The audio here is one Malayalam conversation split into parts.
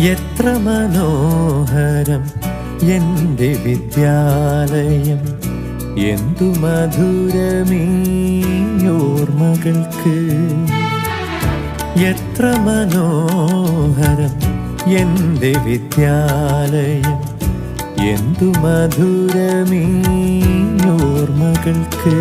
എത്ര മനോഹരം എന്റെ വിദ്യാലയം. എന്തു മധുരമീയോർമകൾക്ക് എത്ര മനോഹരം എന്റെ വിദ്യാലയം. എന്തു മധുരമീയോർമകൾക്ക്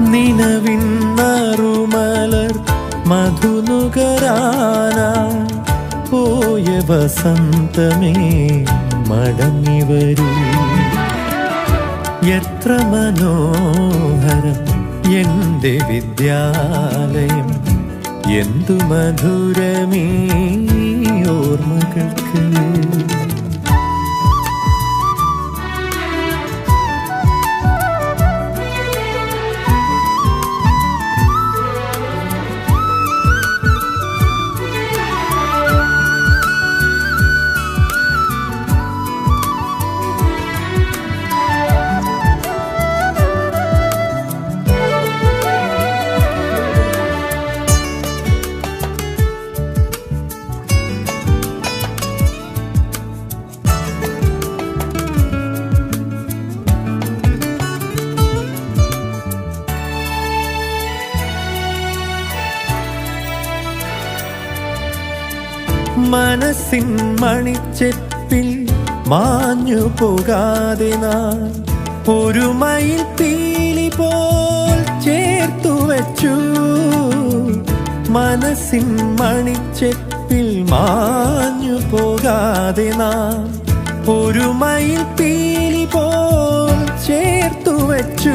നിലവിൻ നറുമലർ മധുനുകരാനായി പോയ വസന്തമേ മടങ്ങി വരൂ. എത്ര മനോഹരം എന്റെ വിദ്യാലയം. എന്തു മധുരമീ ഓർമ്മകൾക്ക്. മനസ്സിൻ മണിച്ചെപ്പിൽ മാഞ്ഞു പോകാതെ നാം ഒരു മയിൽ പീലി പോൽ ചേർത്തു വച്ചു. മനസ്സിൻ മണിച്ചെപ്പിൽ മാഞ്ഞു പോകാതെ നാം ഒരു മയിൽ പീലി പോൽ ചേർത്തു വച്ചു.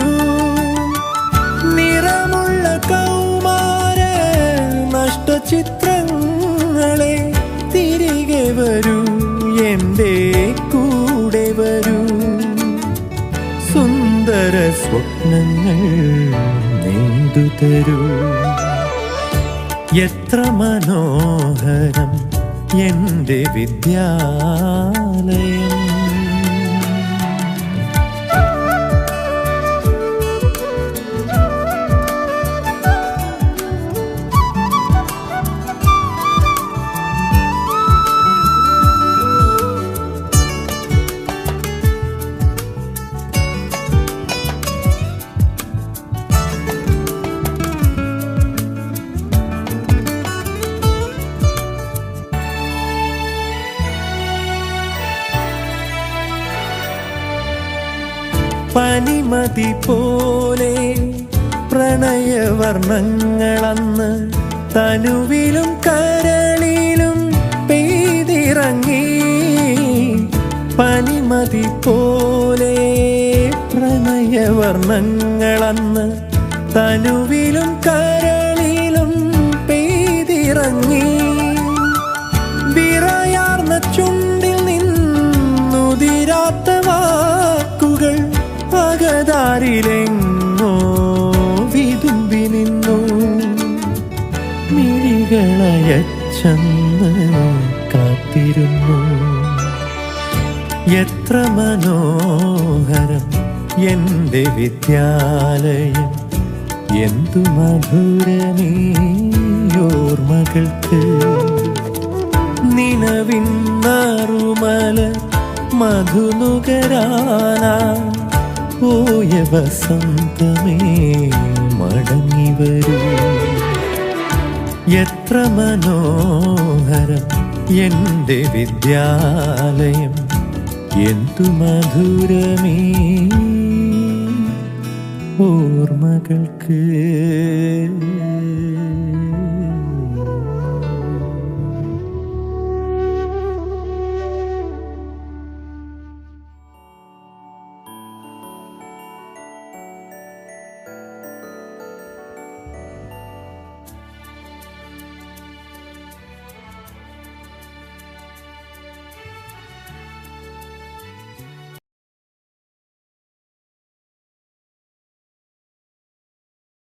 നിറമുള്ള കൗമാര നഷ്ടചിത്രങ്ങളെ തിരികെ വരൂ എന്റെ കൂടെ വരൂ. സുന്ദര സ്വപ്നങ്ങൾ നെയ്തു തരൂ. എത്ര മനോഹരം എന്റെ വിദ്യാലയം. പനിമതി പോലെ പ്രണയവർണങ്ങളന്ന് തനുവിലും കരളിലും പെയ്തിറങ്ങി. പനിമതി പോലെ പ്രണയവർണങ്ങളന്ന് തനുവിലും കരളിലും പെയ്തിറങ്ങി. പകതാരിലെങ്ങോ വിതുമ്പി നിന്നു. മിഴികളയച്ചന്ന് കാത്തിരുന്നു. എത്ര മനോഹരം എന്റെ വിദ്യാലയം. എന്തു മധുരമീ ഓർമ്മകൾക്ക് നിലവിൻ നറുമല മധുനുകരാനാ പോയ വസന്തമേ മടങ്ങി വരൂ. എത്ര മനോഹരം എന്റെ വിദ്യാലയം എന്തു മധുരമേ. ഓർമ്മകൾക്ക്